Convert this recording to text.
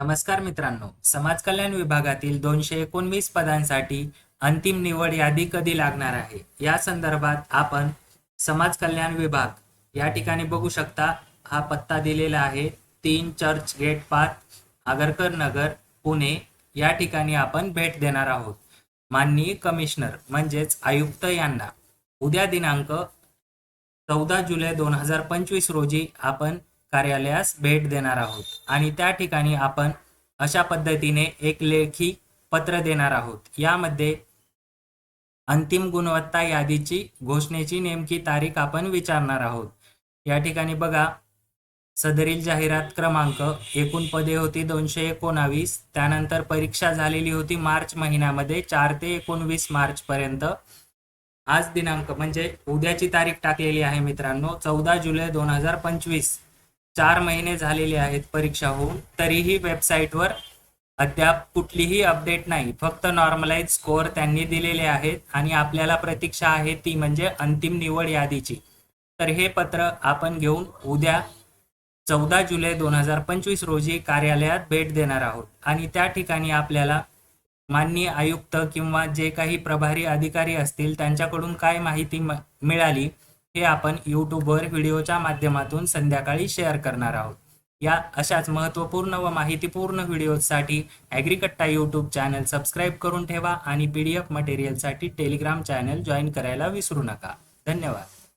नमस्कार मित्रांनो समाज कल्याण विभागातील दोनशे एकोणवीस पदांसाठी अंतिम निवड यादी कधी लागणार आहे? या संदर्भात आपण समाज कल्याण विभाग या ठिकाणी बघू शकता. हा पत्ता दिलेला आहे तीन चर्च गेट पाच आगरकर नगर पुणे. या ठिकाणी आपण भेट देणार आहोत. माननीय कमिशनर म्हणजेच आयुक्त यांना. उद्या दिनांक चौदा जुलै दोन हजार पंचवीस रोजी आपण कार्यालयास भेट देणार आहोत. आणि त्या ठिकाणी आपण अशा पद्धतीने एक लेखी पत्र देणार आहोत. यामध्ये अंतिम गुणवत्ता यादीची घोषणेची नेमकी तारीख आपण विचारणार आहोत. या ठिकाणी बघा सदरील जाहिरात क्रमांक एकूण पदे होती दोनशे एकोणावीस त्यानंतर परीक्षा झालेली होती मार्च महिन्यामध्ये चार ते एकोणवीस मार्च पर्यंत. आज दिनांक म्हणजे उद्याची तारीख टाकलेली आहे मित्रांनो चौदा जुलै दोन हजार पंचवीस. चार महिने झालेले आहेत परीक्षा होऊन तरीही वेबसाईटवर अद्याप कुठलीही अपडेट नाही. फक्त नॉर्मलाइज स्कोअर त्यांनी दिलेले आहेत आणि आपल्याला प्रतीक्षा आहे ती म्हणजे अंतिम निवड यादीची. तर हे पत्र आपण घेऊन उद्या चौदा जुलै दोन हजार पंचवीस रोजी कार्यालयात भेट देणार आहोत. आणि त्या ठिकाणी आपल्याला माननीय आयुक्त किंवा जे काही प्रभारी अधिकारी असतील त्यांच्याकडून काय माहिती मिळाली हे आपण यूट्यूबवर व्हिडिओच्या माध्यमातून संध्याकाळी शेअर करणार आहोत. या अशाच महत्त्वपूर्ण व माहितीपूर्ण व्हिडिओसाठी ॲग्रिकट्टा यूट्यूब चॅनल सबस्क्राईब करून ठेवा आणि पी डी एफ मटेरियलसाठी टेलिग्राम चॅनल जॉईन करायला विसरू नका. धन्यवाद.